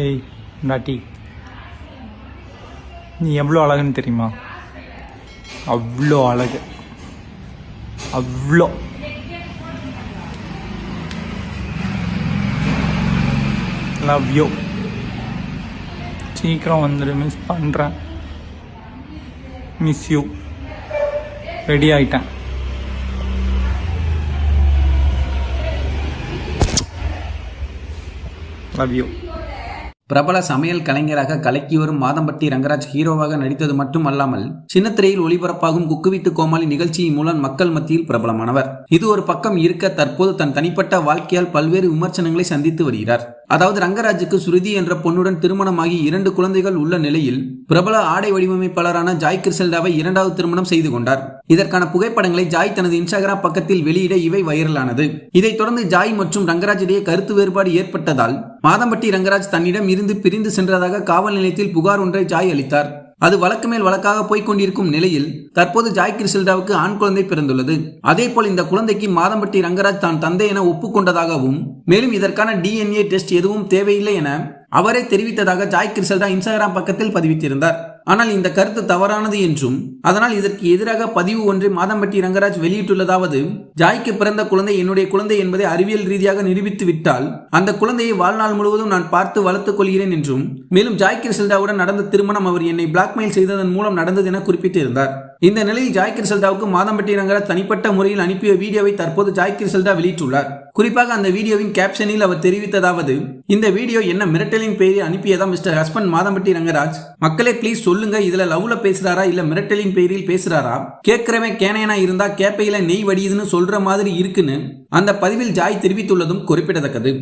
ஏய் நாட்டி. நீ எவ்வளோ அழகுன்னு தெரியுமா? அவ்வளோ அழகு. அவ்வளோ. லவ் யூ சீக்கிரம் வந்துடு மிஸ் பண்ணுறேன் மிஸ் யூ ரெடி ஆகிட்டேன் லவ் யூ பிரபல சமையல் கலைஞராக கலக்கி வரும் மாதம்பட்டி ரங்கராஜ் ஹீரோவாக நடித்தது மட்டும் அல்லாமல் சின்னத்திரையில் ஒளிபரப்பாகும் குக்குவித்து கோமாளி நிகழ்ச்சியின் மூலம் மக்கள் மத்தியில் பிரபலமானவர். இது ஒரு பக்கம் இருக்க தற்போது தன் தனிப்பட்ட வாழ்க்கையால் பல்வேறு விமர்சனங்களை சந்தித்து வருகிறார். அதாவது ரங்கராஜுக்கு ஸ்ருதி என்ற பொண்ணுடன் திருமணமாகி இரண்டு குழந்தைகள் உள்ள நிலையில் பிரபல ஆடை வடிவமைப்பாளரான ஜாய் கிர்செல்டாவை இரண்டாவது திருமணம் செய்து கொண்டார். இதற்கான புகைப்படங்களை ஜாய் தனது இன்ஸ்டாகிராம் பக்கத்தில் வெளியிட இவை வைரலானது. இதைத் தொடர்ந்து ஜாய் மற்றும் ரங்கராஜ் இடையே கருத்து வேறுபாடு ஏற்பட்டதால் மாதம்பட்டி ரங்கராஜ் தன்னிடம் இருந்து பிரிந்து சென்றதாக காவல் நிலையத்தில் புகார் ஒன்றை ஜாய் அளித்தார். அது வழக்கு மேல் வழக்காக போய்கொண்டிருக்கும் நிலையில் தற்போது ஜாய் கிறிஸ்டல்டாவுக்கு ஆண் குழந்தை பிறந்துள்ளது. அதேபோல் இந்த குழந்தைக்கு மாதம்பட்டி ரங்கராஜ் தான் தந்தை என ஒப்புக்கொண்டதாகவும் மேலும் இதற்கான டிஎன்ஏ டெஸ்ட் எதுவும் தேவையில்லை என அவரே தெரிவித்ததாக ஜாய் கிரிசல்டா இன்ஸ்டாகிராம் பக்கத்தில் பதிவிட்டிருந்தார். ஆனால் இந்த கருத்து தவறானது என்றும் அதனால் இதற்கு எதிராக பதிவு ஒன்றை மாதம்பட்டி ரங்கராஜ் வெளியிட்டுள்ளதாவது ஜாய்க்கு பிறந்த குழந்தை என்னுடைய குழந்தை என்பதை அறிவியல் ரீதியாக நிரூபித்து விட்டால் அந்த குழந்தையை வாழ்நாள் முழுவதும் நான் பார்த்து வளர்த்துக் கொள்கிறேன் என்றும் மேலும் ஜாய் கிரிசல்டாவுடன் நடந்த திருமணம் அவர் என்னை பிளாக்மெயில் செய்ததன் மூலம் நடந்தது என குறிப்பிட்டிருந்தார். இந்த நிலையில் ஜாய் கிறிஸ்டல்டாவுக்கு மாதம்பட்டி நகர தனிப்பட்ட முறையில் அனுப்பிய வீடியோவை தற்போது ஜாய் கிறிஸ்டல்டா வெளியிட்டுள்ளார். குறிப்பாக அந்த வீடியோவின் கேப்ஷனில் அவர் தெரிவித்ததாவது இந்த வீடியோ என்ன மிரட்டலின் பெயரில் அனுப்பியதா மிஸ்டர் ஹஸ்பண்ட் மாதம்பட்டி ரங்கராஜ் மக்களே ப்ளீஸ் சொல்லுங்க இதுல லவ்ல பேசுறாரா இல்ல மிரட்டலின் பெயரில் பேசுறாரா? கேட்கிறவன் கேனையனா இருந்தா கேப்பையில நெய் வடியுதுன்னு சொல்ற மாதிரி இருக்குன்னு அந்த பதிவில் ஜாய் தெரிவித்துள்ளதும் குறிப்பிடத்தக்கது.